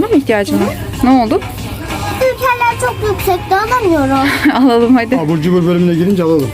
ihtiyacın var? Ne oldu? Ülkeler çok yüksekte alamıyorum. Alalım hadi. Abur cubur bölümüne girince alalım.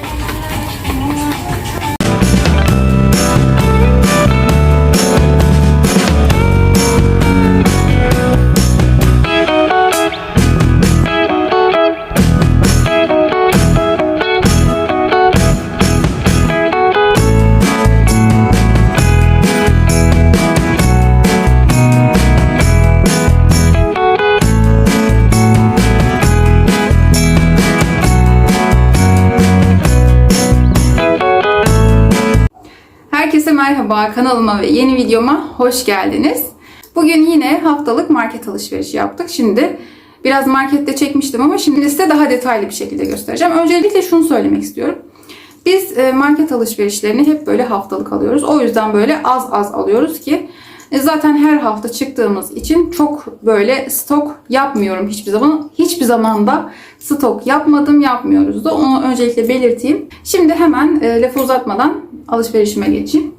Merhaba kanalıma ve yeni videoma hoş geldiniz. Bugün yine haftalık market alışverişi yaptık. Şimdi biraz markette çekmiştim ama şimdi size daha detaylı bir şekilde göstereceğim. Öncelikle şunu söylemek istiyorum. Biz e, market alışverişlerini hep böyle haftalık alıyoruz. O yüzden böyle az az alıyoruz ki e, zaten her hafta çıktığımız için çok böyle stok yapmıyorum hiçbir zaman. Hiçbir zaman da stok yapmadım, yapmıyoruz da. Onu öncelikle belirteyim. Şimdi hemen e, lafı uzatmadan alışverişime geçeyim.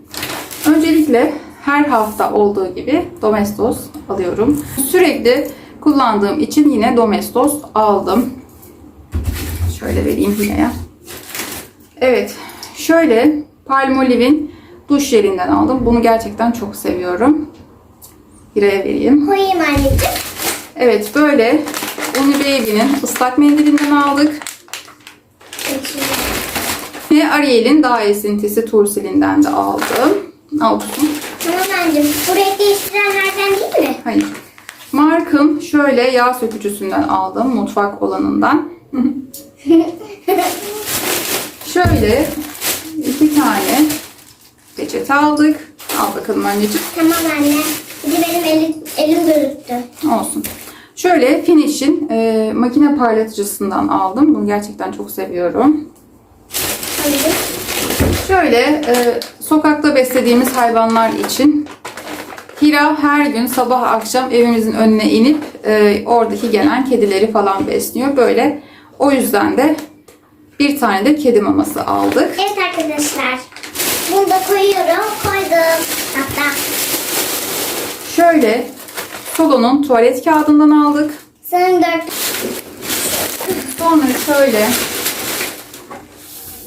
Öncelikle her hafta olduğu gibi Domestos alıyorum. Sürekli kullandığım için yine Domestos aldım. Şöyle vereyim Hile'ye. Evet. Şöyle Palmolive'in duş jelinden aldım. Bunu gerçekten çok seviyorum. Hile'ye vereyim. Koyayım anneciğim. Evet böyle Uni Baby'nin ıslak mendilinden aldık. Ve Ariel'in daha esintisi Tursil'inden de aldım. Al tutun. Tamam anneciğim. Bu renk değiştirenlerden değil mi? Hayır. Mark'ın şöyle yağ sökücüsünden aldım. Mutfak olanından. şöyle iki tane peçete aldık. Al bakalım anneciğim. tamam anne. Bir de benim elim, elim gözüktü. Olsun. Şöyle Finish'in e, makine parlatıcısından aldım. Bunu gerçekten çok seviyorum. Anneciğim. Şöyle e, sokakta beslediğimiz hayvanlar için Hira her gün sabah akşam evimizin önüne inip e, oradaki gelen kedileri falan besliyor. Böyle o yüzden de bir tane de kedi maması aldık. Evet arkadaşlar. Bunu da koyuyorum. Koydum. Hatta Şöyle Solo'nun tuvalet kağıdından aldık. sanırım dört. Sonra şöyle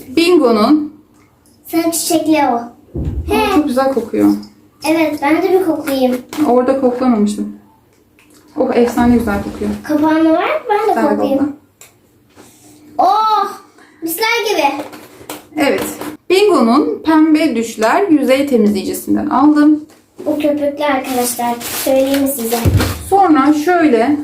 Bingo'nun Sanırım çiçekli o. He. çok güzel kokuyor. Evet ben de bir koklayayım. Orada koklamamıştım. Oh efsane güzel kokuyor. Kapağını var mı? Ben de Ver koklayayım. Oh! Misler gibi. Evet. Bingo'nun pembe düşler yüzey temizleyicisinden aldım. Bu köpüklü arkadaşlar. Söyleyeyim size. Sonra şöyle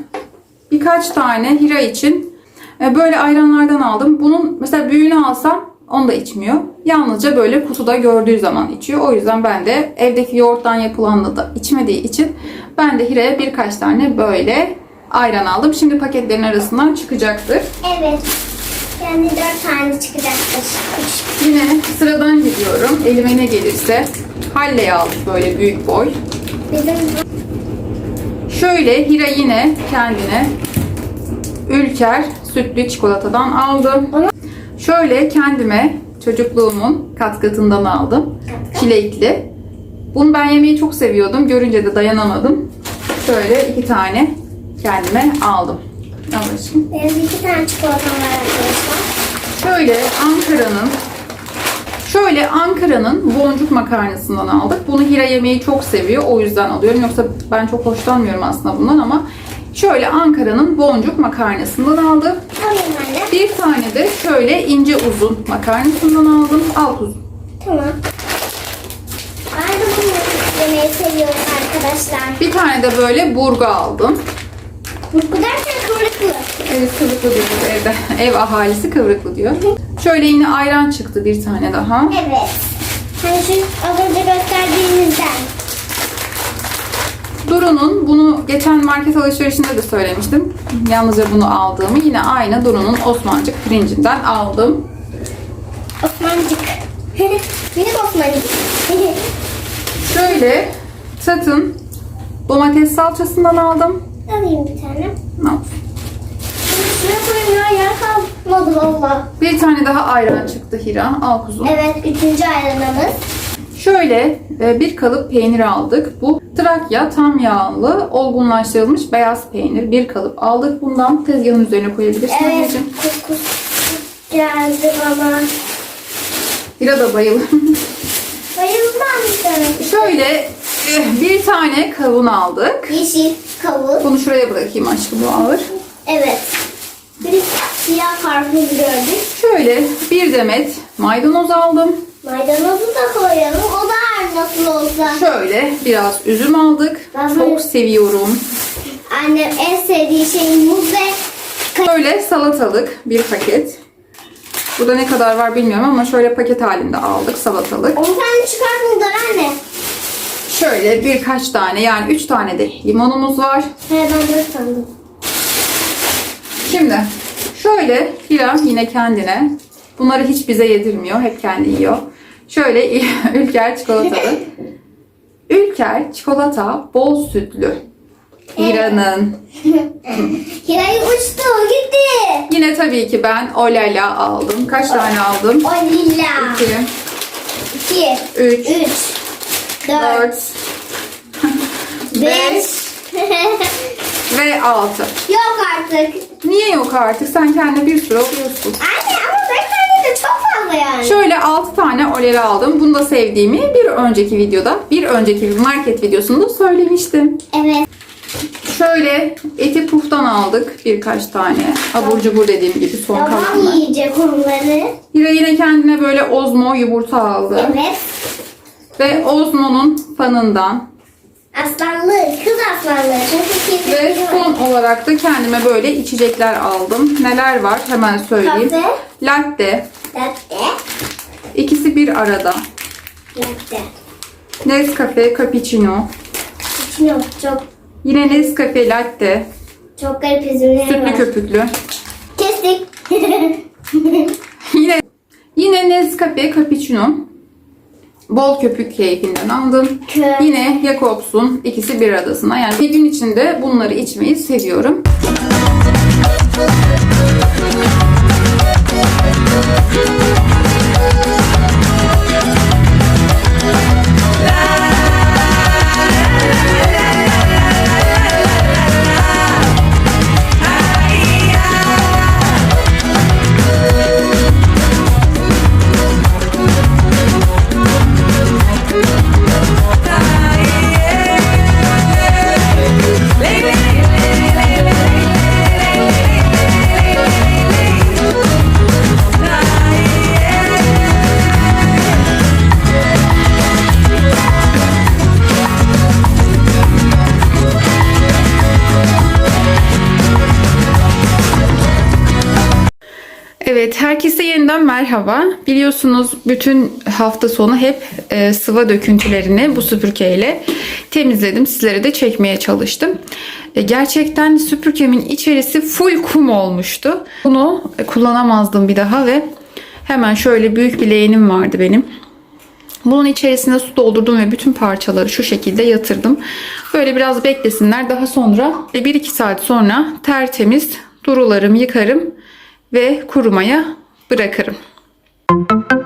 birkaç tane Hira için e, böyle ayranlardan aldım. Bunun mesela büyüğünü alsam onu da içmiyor. Yalnızca böyle kutuda gördüğü zaman içiyor. O yüzden ben de evdeki yoğurttan yapılanla da içmediği için ben de Hira'ya birkaç tane böyle ayran aldım. Şimdi paketlerin arasından çıkacaktır. Evet. Yani dört tane çıkacaktır. Yine sıradan gidiyorum. Elime ne gelirse Halley aldık böyle büyük boy. Bizim Şöyle Hira yine kendine Ülker sütlü çikolatadan aldım. Şöyle kendime çocukluğumun katkatından aldım. Çilekli. Bunu ben yemeyi çok seviyordum. Görünce de dayanamadım. Şöyle iki tane kendime aldım. Al aşkım. benim iki tane çikolatam var arkadaşlar. Şöyle Ankara'nın Şöyle Ankara'nın boncuk makarnasından aldık. Bunu Hira yemeyi çok seviyor. O yüzden alıyorum. Yoksa ben çok hoşlanmıyorum aslında bundan ama şöyle Ankara'nın boncuk makarnasından aldım. Alayım anne. Bir tane de şöyle ince uzun makarnasından aldım. Al kuzum. Tamam. Ben de bunu yemeyi seviyorum arkadaşlar. Bir tane de böyle burgu aldım. Burku derken kıvrıklı. Evet kıvrıklı diyor bu evde. Ev ahalisi kıvrıklı diyor. Şöyle yine ayran çıktı bir tane daha. Evet. Hani şu az önce gösterdiğimizden. Duru'nun bunu geçen market alışverişinde de söylemiştim. Yalnızca bunu aldığımı yine aynı Duru'nun Osmancık pirincinden aldım. Osmancık. Minik Osmancık. Şöyle Tat'ın domates salçasından aldım. Alayım bir tane. Şuraya koyayım ya yer kalmadı valla. Bir tane daha ayran çıktı Hira. Al kuzum. Evet üçüncü ayranımız. Şöyle e, bir kalıp peynir aldık. Bu Trakya tam yağlı olgunlaştırılmış beyaz peynir. Bir kalıp aldık. Bundan tezgahın üzerine koyabilirsin Evet. anneciğim. Kokusu geldi bana. Hira da bayılır. Bayılmam Şöyle e, bir tane kavun aldık. Yeşil kavun. Bunu şuraya bırakayım aşkım bu ağır. Evet. Bir siyah karpuz gördük. Şöyle bir demet maydanoz aldım. Maydanozu da koyalım. O da nasıl olsa. Şöyle biraz üzüm aldık. Ben Çok böyle- seviyorum. Annem en sevdiği şey muz ve Şöyle salatalık bir paket. Burada ne kadar var bilmiyorum ama şöyle paket halinde aldık salatalık. 10 tane çıkartmadılar anne. Şöyle birkaç tane yani 3 tane de limonumuz var. He ben de sandım. Şimdi şöyle Hira yine kendine. Bunları hiç bize yedirmiyor. Hep kendi yiyor. Şöyle Ülker çikolatalı. Ülker çikolata bol sütlü. Hira'nın. Hira'yı uçtu gitti. Yine tabii ki ben Olala aldım. Kaç tane aldım? O lila. 2, 2, 3, 3, 4, 4, 5. 5 ve 6. Yok artık. Niye yok artık? Sen kendine bir sürü alıyorsun. Anne ama 5 tane de çok fazla yani. Şöyle 6 tane oleli aldım. Bunu da sevdiğimi bir önceki videoda, bir önceki bir market videosunda söylemiştim. Evet. Şöyle eti puftan aldık birkaç tane. Abur cubur dediğim gibi son Babam kalanlar. yiyecek onları. Hira yine kendine böyle Ozmo yumurta aldı. Evet. Ve Ozmo'nun fanından. Aslanlı, kız aslanlı. Çünkü kesin Ve son olarak da kendime böyle içecekler aldım. Neler var hemen söyleyeyim. Kahve. Latte. Latte. İkisi bir arada. Latte. Nescafe Cappuccino. İçmiyorum. Çok Yine Nescafe Latte. çok garip üzümleri Sütlü var. köpüklü. Kestik. Yine yine Nescafe Cappuccino. Bol köpük keyfinden aldım. Kö- Yine Jacobs'un ikisi bir arasına. Yani bir gün içinde bunları içmeyi seviyorum. Evet, herkese yeniden merhaba. Biliyorsunuz bütün hafta sonu hep e, sıva döküntülerini bu süpürgeyle temizledim. Sizlere de çekmeye çalıştım. E, gerçekten süpürgemin içerisi full kum olmuştu. Bunu e, kullanamazdım bir daha ve hemen şöyle büyük bir leğenim vardı benim. Bunun içerisine su doldurdum ve bütün parçaları şu şekilde yatırdım. Böyle biraz beklesinler. Daha sonra 1-2 saat sonra tertemiz durularım, yıkarım ve kurumaya bırakırım. Ee,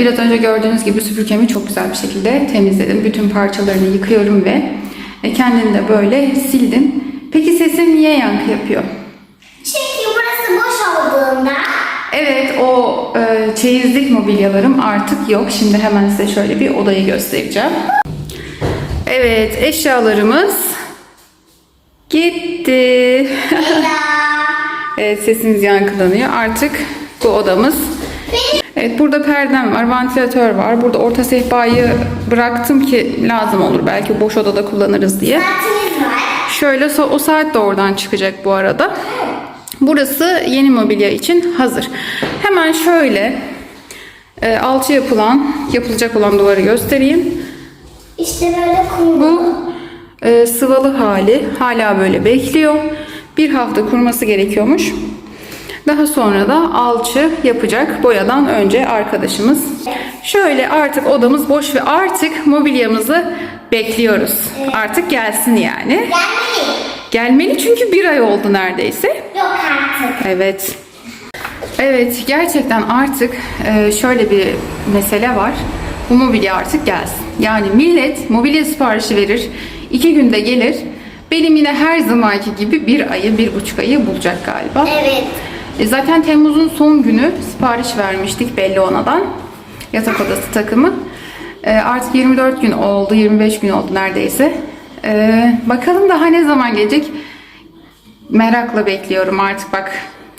Biraz önce gördüğünüz gibi süpürgemi çok güzel bir şekilde temizledim. Bütün parçalarını yıkıyorum ve e, kendini de böyle sildim. Peki sesin niye yankı yapıyor? Çünkü burası boş olduğunda Evet o e, çeyizlik mobilyalarım artık yok. Şimdi hemen size şöyle bir odayı göstereceğim. Evet eşyalarımız gitti. Evet sesimiz yankılanıyor. Artık bu odamız. Evet burada perdem var, vantilatör var. Burada orta sehpayı bıraktım ki lazım olur. Belki boş odada kullanırız diye. Saatimiz var. Şöyle o saat de oradan çıkacak bu arada. Burası yeni mobilya için hazır. Hemen şöyle e, alçı yapılan, yapılacak olan duvarı göstereyim. İşte böyle kumru. Bu e, sıvalı hali hala böyle bekliyor. Bir hafta kuruması gerekiyormuş. Daha sonra da alçı yapacak boyadan önce arkadaşımız. Şöyle artık odamız boş ve artık mobilyamızı bekliyoruz. Artık gelsin yani. Gelmeyin. Gelmeli çünkü bir ay oldu neredeyse. Yok artık. Evet. Evet gerçekten artık e, şöyle bir mesele var. Bu mobilya artık gelsin. Yani millet mobilya siparişi verir. iki günde gelir. Benim yine her zamanki gibi bir ayı, bir buçuk ayı bulacak galiba. Evet. E, Zaten Temmuz'un son günü sipariş vermiştik belli onadan. Yatak odası takımı. E, artık 24 gün oldu, 25 gün oldu neredeyse. E, bakalım daha ne zaman gelecek. Merakla bekliyorum artık bak.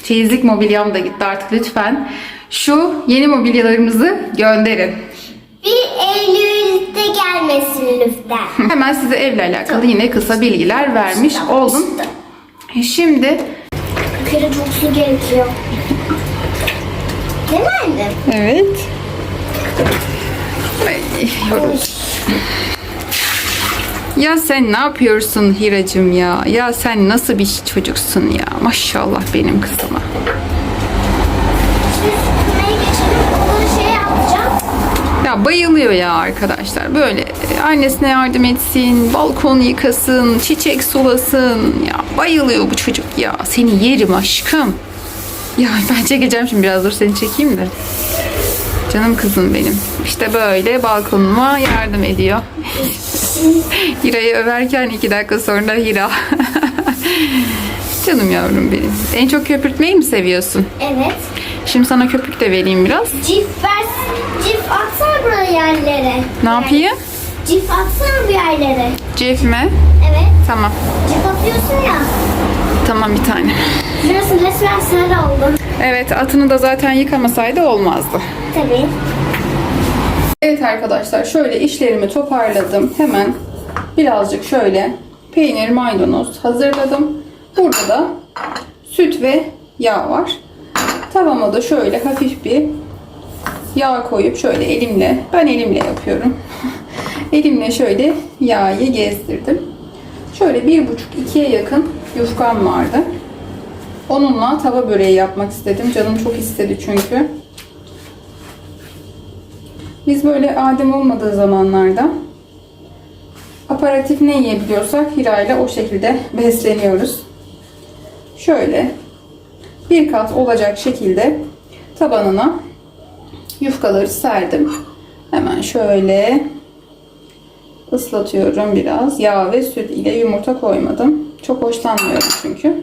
Çeyizlik mobilyam da gitti artık lütfen. Şu yeni mobilyalarımızı gönderin. Bir Eylül'de gelmesin lütfen. Hemen size evle alakalı yine kısa bilgiler vermiş oldum. Şimdi Bir kere çok su gerekiyor. Değil mi anne? Evet. Ay. Ya sen ne yapıyorsun Hiracım ya? Ya sen nasıl bir çocuksun ya? Maşallah benim kızıma. Biz kınaya geçelim. Onu şey yapacağım. Ya bayılıyor ya arkadaşlar. Böyle e, annesine yardım etsin, balkon yıkasın, çiçek sulasın. Ya bayılıyor bu çocuk ya. Seni yerim aşkım. Ya ben çekeceğim şimdi biraz dur seni çekeyim de. Canım kızım benim. İşte böyle balkonuma yardım ediyor. Hira'yı överken iki dakika sonra Hira. Canım yavrum benim. En çok köpürtmeyi mi seviyorsun? Evet. Şimdi sana köpük de vereyim biraz. Cif. Cif atsana buraya yerlere. Ne yapayım? Cif atsana bu yerlere. Cef mi? Evet. Tamam. Cif atıyorsun ya. Tamam bir tane. Burası resmen sarı oldu. Evet atını da zaten yıkamasaydı olmazdı. Tabii. Evet arkadaşlar şöyle işlerimi toparladım. Hemen birazcık şöyle peynir maydanoz hazırladım. Burada da süt ve yağ var. Tavama da şöyle hafif bir yağ koyup şöyle elimle ben elimle yapıyorum. elimle şöyle yağı gezdirdim. Şöyle bir buçuk ikiye yakın yufkam vardı. Onunla tava böreği yapmak istedim. Canım çok istedi çünkü. Biz böyle adem olmadığı zamanlarda aparatif ne yiyebiliyorsak Hira ile o şekilde besleniyoruz. Şöyle bir kat olacak şekilde tabanına yufkaları serdim. Hemen şöyle ıslatıyorum biraz. Yağ ve süt ile yumurta koymadım. Çok hoşlanmıyorum çünkü.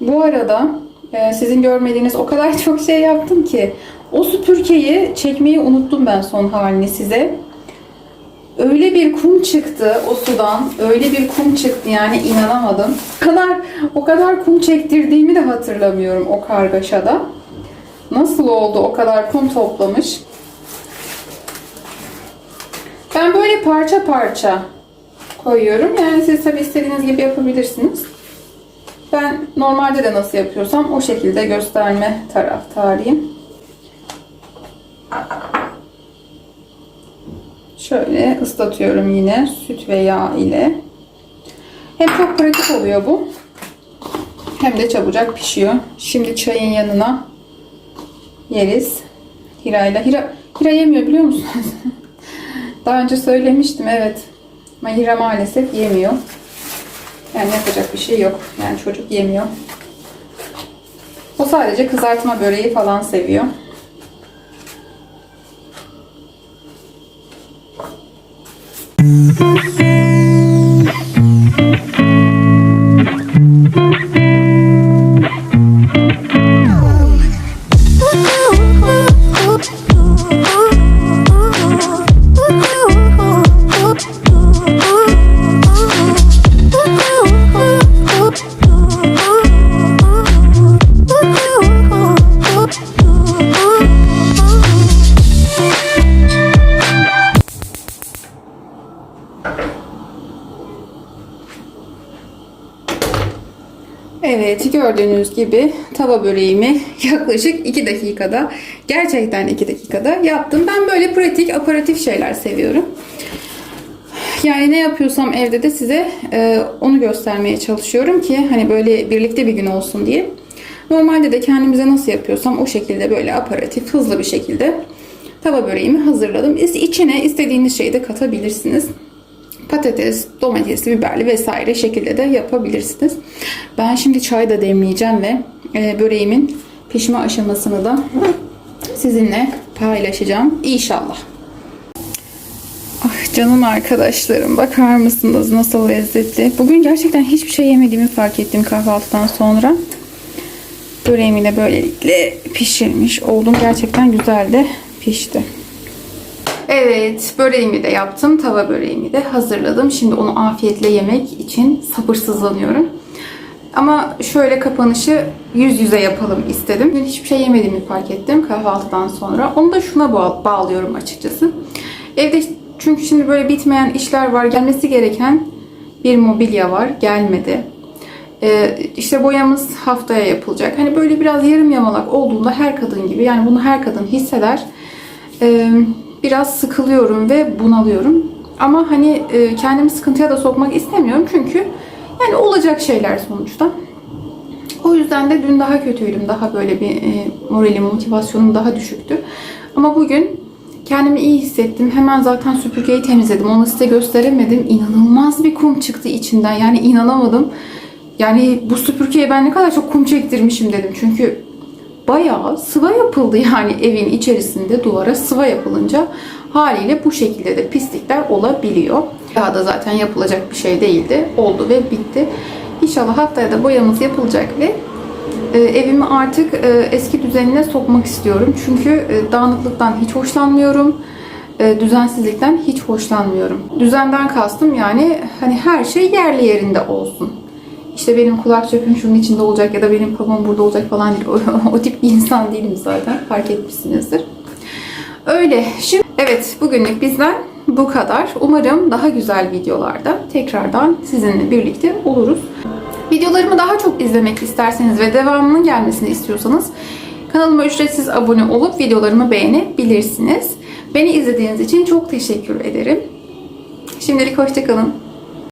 Bu arada e, sizin görmediğiniz o kadar çok şey yaptım ki o süpürgeyi çekmeyi unuttum ben son halini size. Öyle bir kum çıktı o sudan. Öyle bir kum çıktı yani inanamadım. O kadar o kadar kum çektirdiğimi de hatırlamıyorum o kargaşada. Nasıl oldu o kadar kum toplamış? Ben böyle parça parça koyuyorum. Yani siz tabii istediğiniz gibi yapabilirsiniz. Ben normalde de nasıl yapıyorsam o şekilde gösterme taraftarıyım. Şöyle ıslatıyorum yine süt ve yağ ile. Hem çok pratik oluyor bu. Hem de çabucak pişiyor. Şimdi çayın yanına yeriz. Hira'yla. Hira, Hira yemiyor biliyor musunuz? Daha önce söylemiştim evet. Ama Hira maalesef yemiyor. Yani yapacak bir şey yok. Yani çocuk yemiyor. O sadece kızartma böreği falan seviyor. Thank. Evet gördüğünüz gibi tava böreğimi yaklaşık 2 dakikada gerçekten 2 dakikada yaptım. Ben böyle pratik aparatif şeyler seviyorum. Yani ne yapıyorsam evde de size e, onu göstermeye çalışıyorum ki hani böyle birlikte bir gün olsun diye. Normalde de kendimize nasıl yapıyorsam o şekilde böyle aparatif hızlı bir şekilde tava böreğimi hazırladım. İçine istediğiniz şeyi de katabilirsiniz. Patates, domatesli, biberli vesaire şekilde de yapabilirsiniz. Ben şimdi çay da demleyeceğim ve e, böreğimin pişme aşamasını da sizinle paylaşacağım inşallah. Ah canım arkadaşlarım bakar mısınız nasıl lezzetli. Bugün gerçekten hiçbir şey yemediğimi fark ettim kahvaltıdan sonra. Böreğimi de böylelikle pişirmiş oldum. Gerçekten güzel de pişti. Evet, böreğimi de yaptım. Tava böreğimi de hazırladım. Şimdi onu afiyetle yemek için sabırsızlanıyorum. Ama şöyle kapanışı yüz yüze yapalım istedim. Dün hiçbir şey yemediğimi fark ettim kahvaltıdan sonra. Onu da şuna bağ- bağlıyorum açıkçası. Evde çünkü şimdi böyle bitmeyen işler var. Gelmesi gereken bir mobilya var. Gelmedi. Ee, işte boyamız haftaya yapılacak. Hani böyle biraz yarım yamalak olduğunda her kadın gibi yani bunu her kadın hisseder. Ee, biraz sıkılıyorum ve bunalıyorum. Ama hani e, kendimi sıkıntıya da sokmak istemiyorum çünkü yani olacak şeyler sonuçta. O yüzden de dün daha kötüydüm. Daha böyle bir e, moralim, motivasyonum daha düşüktü. Ama bugün kendimi iyi hissettim. Hemen zaten süpürgeyi temizledim. Onu size gösteremedim. İnanılmaz bir kum çıktı içinden. Yani inanamadım. Yani bu süpürgeye ben ne kadar çok kum çektirmişim dedim. Çünkü bayağı sıva yapıldı yani evin içerisinde duvara sıva yapılınca haliyle bu şekilde de pislikler olabiliyor. Daha da zaten yapılacak bir şey değildi. Oldu ve bitti. İnşallah haftaya da boyamız yapılacak ve e, evimi artık e, eski düzenine sokmak istiyorum. Çünkü e, dağınıklıktan hiç hoşlanmıyorum. Düzensizlikten hiç hoşlanmıyorum. Düzenden kastım yani hani her şey yerli yerinde olsun. İşte benim kulak çöpüm şunun içinde olacak ya da benim papam burada olacak falan değil. O tip bir insan değilim zaten. Fark etmişsinizdir. Öyle. Şimdi evet bugünlük bizden bu kadar. Umarım daha güzel videolarda tekrardan sizinle birlikte oluruz. Videolarımı daha çok izlemek isterseniz ve devamının gelmesini istiyorsanız kanalıma ücretsiz abone olup videolarımı beğenebilirsiniz. Beni izlediğiniz için çok teşekkür ederim. Şimdilik hoşçakalın.